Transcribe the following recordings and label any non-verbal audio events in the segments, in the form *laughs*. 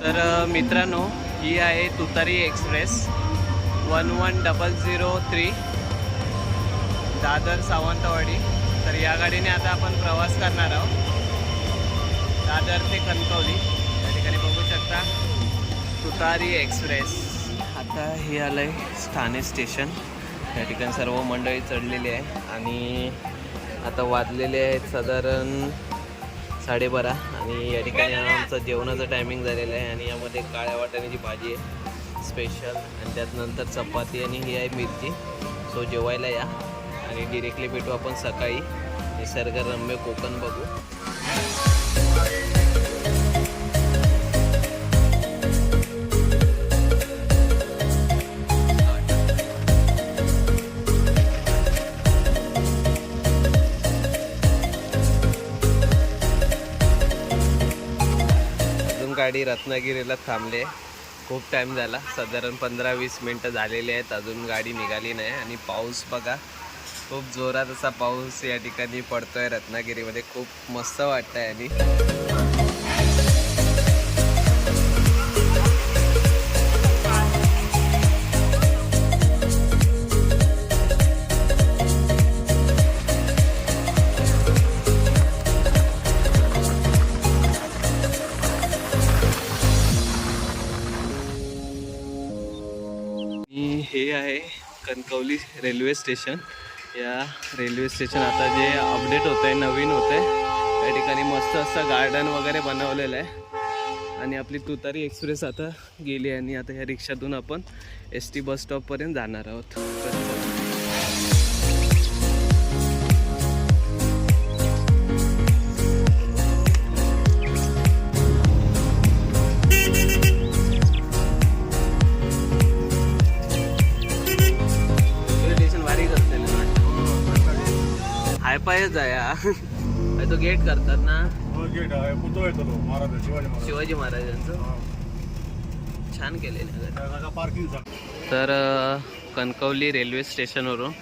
तर मित्रांनो ही आहे Tutari express. One one double zero three. Dadar Sawantwadi. तर या गाडीने आता आपण प्रवास करणार आहोत. दादर ते कणकवली. या ठिकाणी बघू शकता. तुतारी एक्सप्रेस. आता हे आलं आहे ठाणे स्टेशन. या ठिकाणी सर्व मंडळी चढलेली आहे. आणि आता वाजलेले आहेत साधारण साडेबारा आणि या ठिकाणी आमचं जेवणाचं टायमिंग झालेलं आहे आणि यामध्ये काळ्या वाटाण्याची भाजी आहे स्पेशल आणि त्यात नंतर चपाती आणि ही आहे मिरची. सो जेवायला या. आणि डिरेक्टली भेटू आपण सकाळी. निसर्गरम्य कोकण बघू. गाडी रत्नागिरीला थांबली. आहे खूप टाईम झाला. साधारण पंधरा वीस मिनटं झालेली आहेत. अजून गाडी निघाली नाही आणि पाऊस बघा खूप जोरात असा पाऊस या ठिकाणी पडतोय रत्नागिरीमध्ये. खूप मस्त वाटतंय आणि आणि हे आहे कणकवली रेल्वे स्टेशन. या रेल्वे स्टेशन आता जे अपडेट होत आहे नवीन होत आहे या ठिकाणी मस्त असं गार्डन वगैरे बनवलेलं आहे. आणि आपली तुतारी एक्सप्रेस आता गेली आणि आता ह्या रिक्षातून आपण एस टी बस स्टॉपपर्यंत जाणार आहोत. पायच आहे हा. तो गेट करतात ना. गेट आहे. पुतळा येतो तो महाराज शिवाजी महाराज. शिवाजी महाराजांचं छान केलेलं आहे. पार्किंग तर कणकवली रेल्वे स्टेशनवरून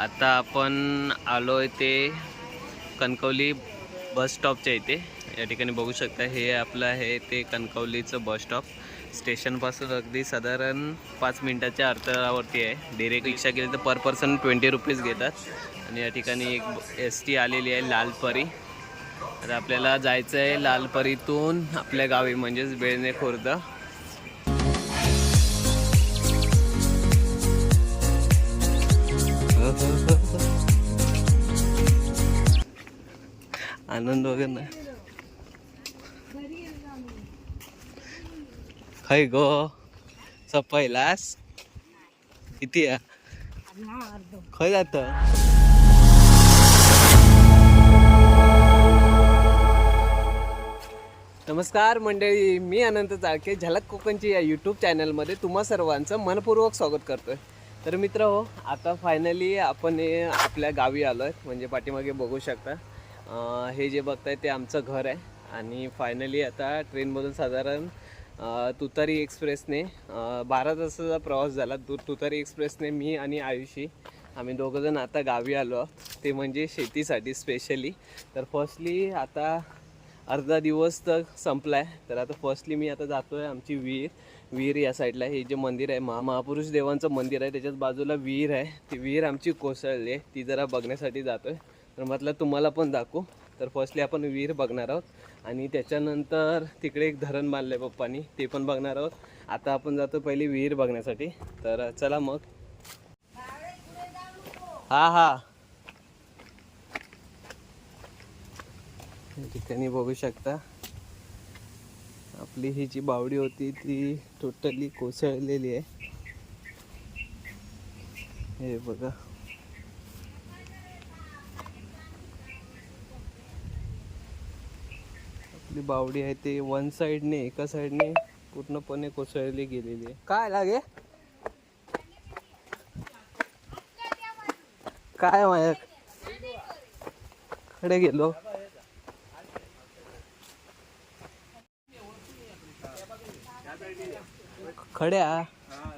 आता आपण आलो आहे ते कणकवली बस स्टॉपच्या इथे. या ठिकाणी बघू शकता हे आपलं आहे ते कणकवलीचं बस स्टॉप स्टेशनपासून अगदी साधारण पाच मिनटाच्या अंतरावरती आहे. डिरेक्ट रिक्षा केली तर पर पर्सन ट्वेंटी रुपीज घेतात. आणि या ठिकाणी एक एस टी आलेली आहे लालपरी. आता आपल्याला जायचं आहे लालपरीतून आपल्या गावी म्हणजेच बेळणे खुर्द आनंद वगैरे ना खै गो सपयलास किती आहे? खय जात नमस्कार मंडळी. मी अनंत चाळके झलक कोकणची या यूट्यूब चॅनलमध्ये तुम्हा सर्वांचं मनपूर्वक स्वागत करतोय. तर मित्र हो आता फायनली आपण हे आपल्या गावी आलो आहे म्हणजे पाठीमागे बघू शकता. हे जे बघताय ते आमचं घर आहे. आणि फायनली आता ट्रेनमधून साधारण तुतारी एक्सप्रेसने बारा तासाचा प्रवास झाला. तु तुतारी एक्सप्रेसने मी आणि आयुषी आम्ही दोघंजण आता गावी आलो आहोत. ते म्हणजे शेतीसाठी स्पेशली तर फर्स्टली आता अर्धा दिवस तर संपलाय. तर आता फर्स्टली मी आता जातोय आमची विहीर. विहीर या साईडला हे जे मंदिर आहे महा महापुरुष देवांचं मंदिर आहे त्याच्याच बाजूला विहीर आहे. ती विहीर आमची कोसळली आहे. ती जरा बघण्यासाठी जातोय. तर म्हटलं तुम्हाला पण दाखवू. तर फर्स्टली आपण विहीर बघणार आहोत. आणि त्याच्यानंतर तिकडे एक धरण बांधलं आहे पप्पानी. ते पण बघणार आहोत. आता आपण जातो पहिली विहीर बघण्यासाठी. तर चला मग. हा हा. या ठिकाणी बघू शकता. आपली ही जी बावडी होती ती टोटली कोसळलेली आहे. हे बघा. आपली बावडी आहे ते वन साइडने एका साइडने पूर्णपणे कोसळली गेलेली आहे. काय लागे? काय माझ्या कडे गेलो. खड्या? हा.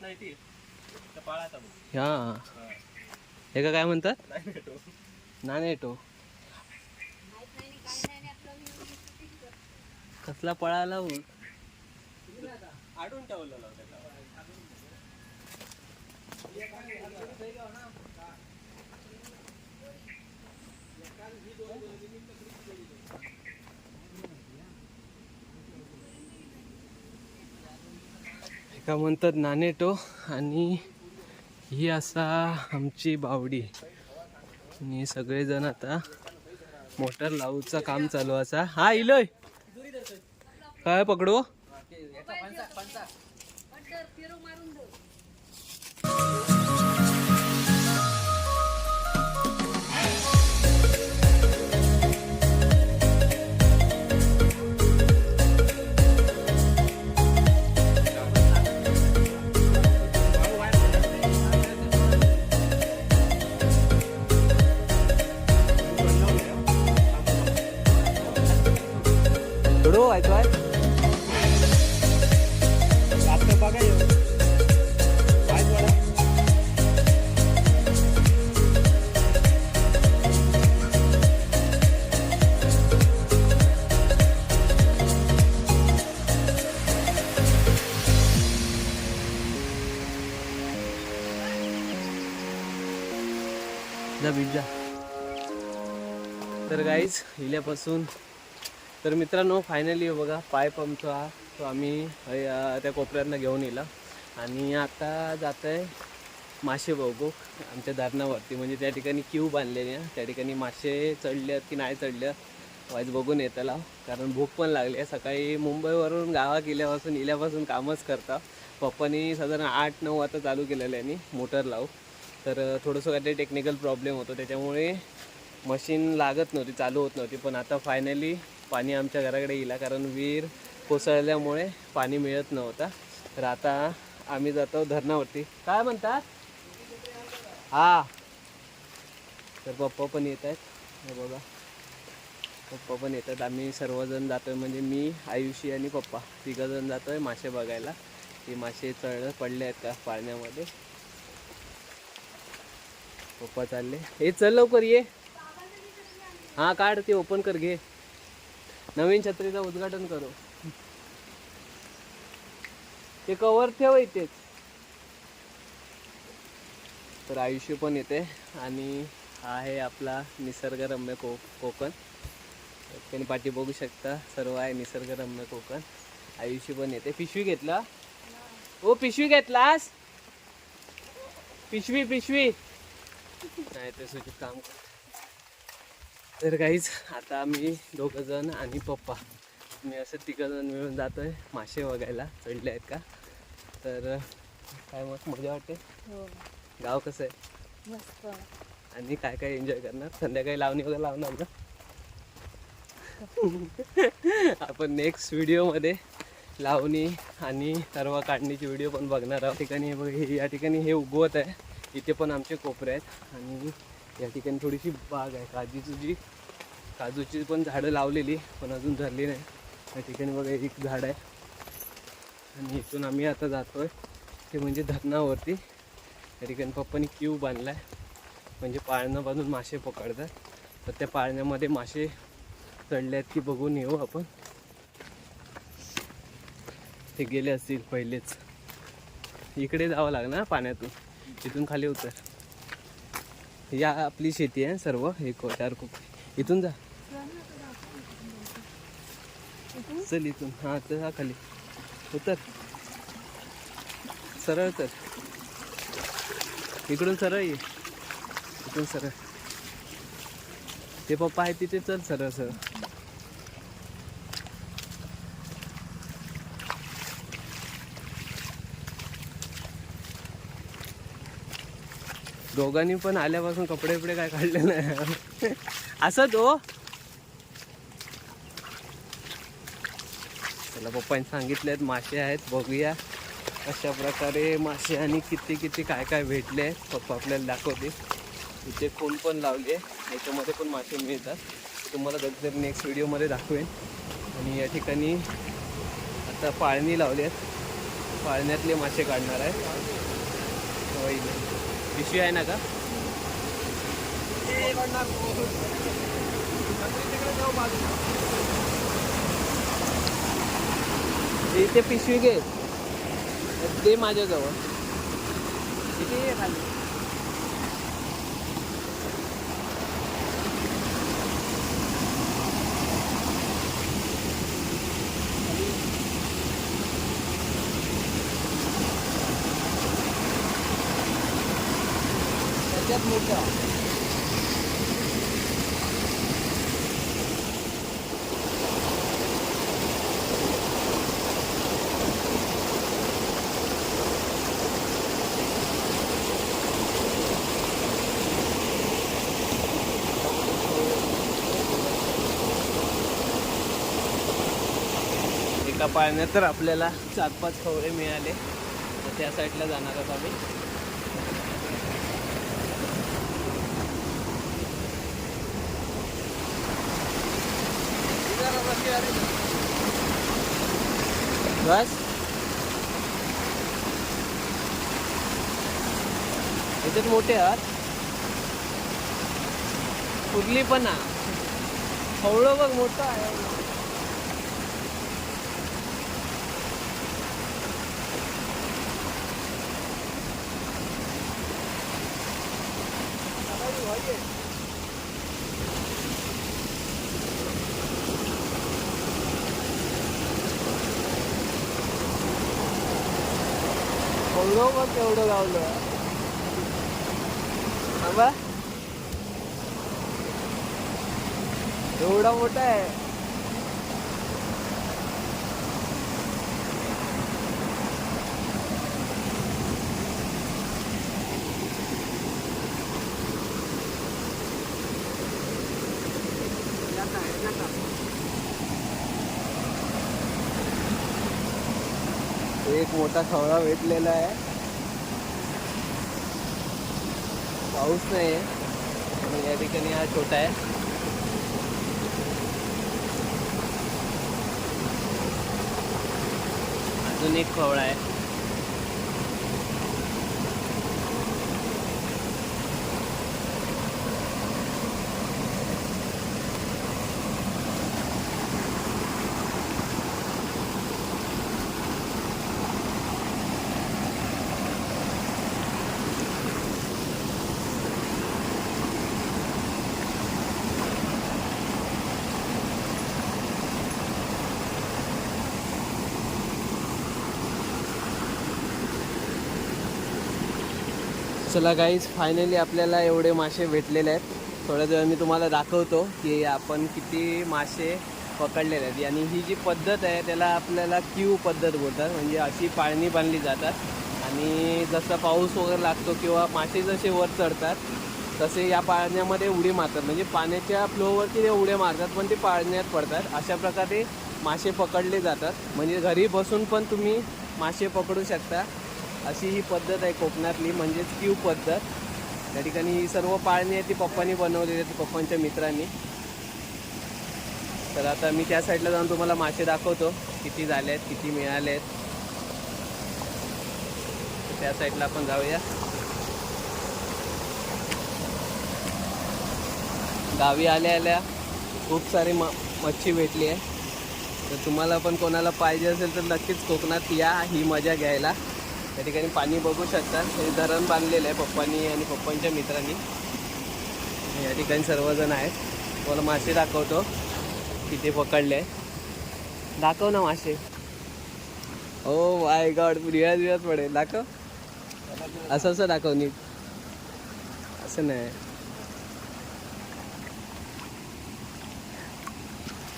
नाही ती हे का काय म्हणतात? नाही नानेटो कसला पळा लावून? आडून ठेवलेला एका म्हणतात नानेटो आणि ही असा आमची बावडी. आणि सगळेजण आता मोटर लावूचा काम चालू असा. हा इलोय. काय पकडू? तर गाईज हिल्यापासून तर मित्रांनो फायनली बघा पाईप आमचा हा तो आम्ही त्या कोपऱ्यातनं घेऊन येला. आणि आता जात आहे मासे बघू आमच्या धरणावरती. म्हणजे त्या ठिकाणी क्यू बांधलेली आहे. त्या ठिकाणी मासे चढल्यात की नाही चढल्यात वाईज बघून येताला. कारण भूक पण लागली आहे. सकाळी मुंबईवरून गावा गेल्यापासून इल्यापासून कामच करता. पप्पानी साधारण आठ नऊ वाजता चालू केलेलं आहे मोटर लावू तर थोडंसं काहीतरी टेक्निकल प्रॉब्लेम होतो. त्याच्यामुळे मशीन लागत नव्हती चालू होत नव्हती. पण आता फायनली पाणी आमच्या घराकडे येईल कारण विहीर कोसळल्यामुळे पाणी मिळत नव्हता. तर आता आम्ही जातो धरणावरती. काय म्हणतात? हा. तर पप्पा पण येत आहेत. हे बघा. पप्पा पण येतात आम्ही सर्वजण जातोय म्हणजे मी आयुषी आणि पप्पा. तिघंजण जातोय मासे बघायला. ते मासे चढ पडले आहेत का पाण्यामध्ये पप्पा चालले. हे चल लवकर ये. हा काढ ते ओपन कर घे. नवीन छत्रीचं उद्घाटन करू. ते कवर ठेव इथेच. तर आयुष्य पण येते आणि हा आहे आपला निसर्गरम्य को कोकण. त्यांनी पाठी बघू शकता सर्व आहे निसर्गरम्य कोकण. आयुष्य पण येते. पिशवी घेतला? ओ पिशवी घेतलास? पिशवी पिशवी. नाही ते सुचित काम कर. तर काहीच आता आम्ही दोघं जण आणि पप्पा. मी असं तिघं जण मिळून जातोय. मासे बघायला. चढले आहेत का? तर काय मग? मजा वाटते? गाव कसं आहे? मस्त. आणि काय काय एन्जॉय करणार? संध्याकाळी लावणी वगैरे लावणार ना *laughs* आपण नेक्स्ट व्हिडिओमध्ये लावणी आणि सर्व काढणीची व्हिडिओ पण बघणार आहोत. ठिकाणी हे बघ हे या ठिकाणी हे उगवत आहे. इथे पण आमचे कोपरे आहेत. आणि या ठिकाणी थोडीशी बाग आहे. काजूची जी काजूची पण झाडं लावलेली पण अजून झाली नाही. या ठिकाणी बघा एक झाड आहे. आणि इथून आम्ही आता जातोय. ते म्हणजे धरणावरती. या ठिकाणी पप्पानी क्यू बांधला आहे म्हणजे पाळणं बांधून मासे पकडतात. तर त्या पाळण्यामध्ये मासे चढले आहेत की बघून येऊ आपण. ते गेले असतील पहिलेच. इकडे जावं लागणार पाण्यातून? तिथून खाली उतर. या आपली शेती आहे सर्व हे को चार खूप इथून जा. चल इथून. हा तर खाली. उतर. सरळ तर इकडून सरळ ये. इथून सरळ. ते पप्पा आहे तिथे चल सरळ सरळ. दोघांनी पण आल्यापासून कपडे बिपडे काय काढले नाही. असं तो. त्याला पप्पांनी सांगितलेत मासे आहेत बघूया अशा प्रकारे मासे आणि किती किती काय काय भेटले आहेत. पप्पा आपल्याला दाखवते इथे खून पण लावले याच्यामध्ये पण मासे मिळतात. तुम्हाला कधीतरी नेक्स्ट व्हिडिओमध्ये दाखवेन. आणि या ठिकाणी आता पाळणी लावली आहेत. पाळण्यातले मासे काढणार आहे. पिशवी आहे ना का? इथे पिशवी घे. ते माझ्याजवळ. किती खाली. मोठा एका पाळण्यात तर आपल्याला चार पाच खवळे मिळाले. तर त्या साईडला जाणार आहोत आम्ही. बस याच्यात मोठे आहात. कुठली पण ना बघ मोठं आहे. खवळं बघ केवढं लावलं बाबा एवढा मोठा आहे. एक मोठा खवळा भेटलेला आहे. पाऊस नाही आहे या ठिकाणी हा छोटा आहे अजून एक खवळा आहे चला गाईज फायनली आपल्याला एवढे मासे भेटलेले आहेत. थोड्या वेळ मी तुम्हाला दाखवतो की आपण किती मासे पकडलेले आहेत. आणि ही जी पद्धत आहे त्याला आपल्याला क्यू पद्धत बोलतात. म्हणजे अशी पाळणी बांधली जातात. आणि जसा पाऊस वगैरे लागतो किंवा मासे जसे वर चढतात तसे या पाळण्यामध्ये उडी मारतात. म्हणजे पाण्याच्या फ्लोवरती ते उड्या मारतात पण ते पाळण्यात पडतात. अशा प्रकारे मासे पकडले जातात. म्हणजे घरी बसून पण तुम्ही मासे पकडू शकता. अशी ही पद्धत आहे कोकणातली म्हणजेच क्यू पद्धत. त्या ठिकाणी ही सर्व पाळणी आहे ती पप्पांनी बनवलेली आहे ती पप्पांच्या मित्रांनी. तर आता मी त्या साईडला जाऊन तुम्हाला मासे दाखवतो किती झाले आहेत किती मिळाले आहेत त्या साईडला आपण जाऊया. गावी आल्या आल्या खूप सारी म मच्छी भेटली आहे. तर तुम्हाला पण कोणाला पाहिजे असेल तर नक्कीच कोकणात या ही मजा घ्यायला. त्या ठिकाणी पाणी बघू शकता हे धरण बांधलेलं आहे पप्पांनी आणि पप्पांच्या मित्रांनी. या ठिकाणी सर्वजण आहेत. तुम्हाला मासे दाखवतो. किती पकडले. दाखव ना मासे. ओ माय गॉड रियाज रियाज पडेल. दाखव. असं असं दाखव नीट. असं नाही.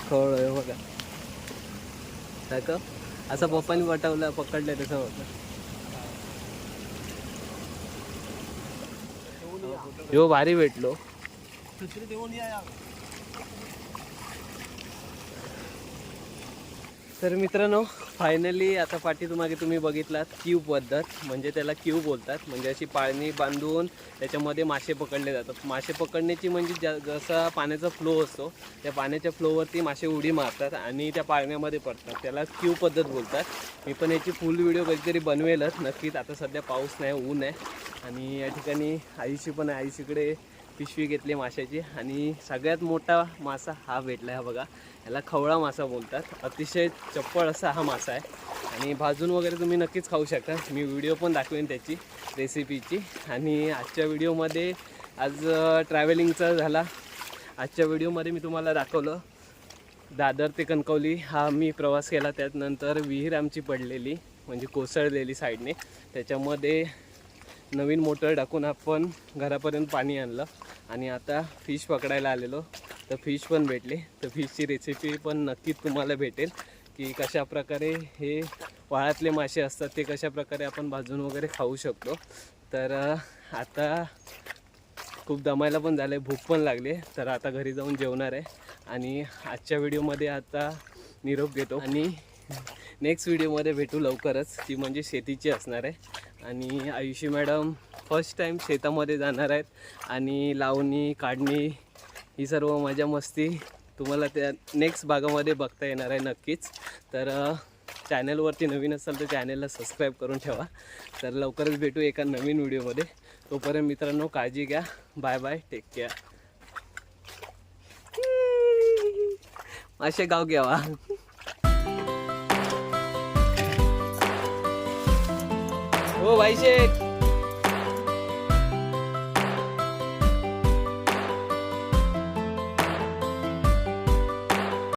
खोळ बघा. दाखव. असं पप्पांनी पटवलं पकडलं तसं होतं. ह्यो भारी भेटलो. तर मित्रांनो फायनली आता पाठीमागे तुम्ही बघितलात क्यू पद्धत म्हणजे त्याला क्यू बोलतात. म्हणजे अशी पाळणी बांधून त्याच्यामध्ये मासे पकडले जातात. मासे पकडण्याची म्हणजे ज जसा पाण्याचा फ्लो असतो त्या पाण्याच्या फ्लोवरती मासे उडी मारतात आणि त्या पाळण्यामध्ये पडतात. त्याला क्यू पद्धत बोलतात. मी पण याची फुल व्हिडिओ कधीतरी बनवेलच. नक्कीच आता सध्या पाऊस नाही ऊन आहे. आणि या ठिकाणी आईशी पण आहे. आईशीकडे पिशवी घेतली माशाची आणि सगळ्यात मोठा मासा हा भेटला आहे बघा. याला खवळा मासा बोलतात. अतिशय चप्पळ असा हा मासा आहे. आणि भाजून वगैरे तुम्ही नक्कीच खाऊ शकता. मी व्हिडिओ पण दाखवेन त्याची रेसिपीची. आणि आजच्या व्हिडिओमध्ये आज ट्रॅव्हलिंगचा झाला. आजच्या व्हिडिओमध्ये मी तुम्हाला दाखवलं. दादर ते कणकवली हा मी प्रवास केला. त्यानंतर विहीर आमची पडलेली म्हणजे कोसळलेली साईडने त्याच्यामध्ये नवीन मोटर टाकून आपण घरापर्यंत पाणी आणलं. आणि आता फिश पकडायला आलेलो. तर फिश पण भेटले. तर फिशची रेसिपी पण नक्कीच तुम्हाला भेटेल. की कशा प्रकारे हे वाळातले मासे असतात ते कशा प्रकारे आपण भाजून वगैरे खाऊ शकतो. तर आता खूप दमायला पण झालं आहे भूक पण लागली आहे. तर आता घरी जाऊन जेवणार आहे. आणि आजच्या व्हिडिओमध्ये आता निरोप घेतो. आणि नेक्स्ट व्हिडिओमध्ये भेटू लवकरच. ती म्हणजे शेतीची असणार आहे. आणि आयुषी मॅडम फर्स्ट टाईम शेतामध्ये जाणार आहेत आणि लावणी काढणी ही सर्व मजा मस्ती तुम्हाला त्या नेक्स्ट भागामध्ये बघता येणार आहे नक्कीच. तर चॅनलवरती नवीन असाल तर चॅनलला सबस्क्राईब करून ठेवा. तर लवकरच भेटू एका नवीन व्हिडिओमध्ये तोपर्यंत मित्रांनो काळजी घ्या. बाय बाय टेक केअर असे गाव घ्यावा. ও ভাই শেখ।